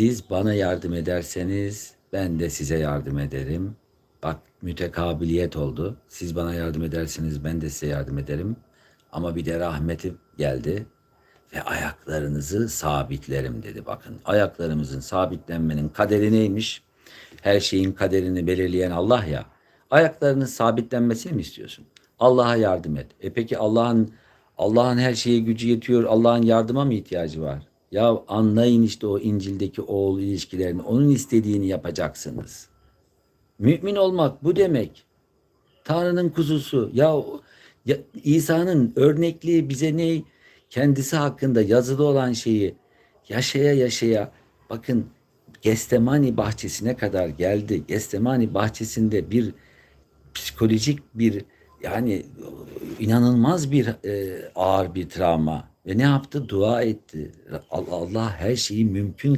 Siz bana yardım ederseniz ben de size yardım ederim. Bak mütekabiliyet oldu. Siz bana yardım ederseniz ben de size yardım ederim. Ama bir de rahmeti geldi ve ayaklarınızı sabitlerim dedi. Bakın ayaklarımızın sabitlenmenin kaderi neymiş? Her şeyin kaderini belirleyen Allah ya. Ayaklarının sabitlenmesini mi istiyorsun? Allah'a yardım et. E peki Allah'ın Allah'ın her şeye gücü yetiyor. Allah'ın yardıma mı ihtiyacı var? Ya anlayın işte o İncil'deki oğul ilişkilerini. Onun istediğini yapacaksınız. Mümin olmak bu demek. Tanrı'nın kuzusu. Ya, ya İsa'nın örnekliği bize ne? Kendisi hakkında yazılı olan şeyi yaşaya yaşaya bakın Gestemani bahçesine kadar geldi. Gestemani bahçesinde bir psikolojik bir yani inanılmaz bir e, ağır bir travma ve ne yaptı? Dua etti. Allah, Allah her şeyi mümkün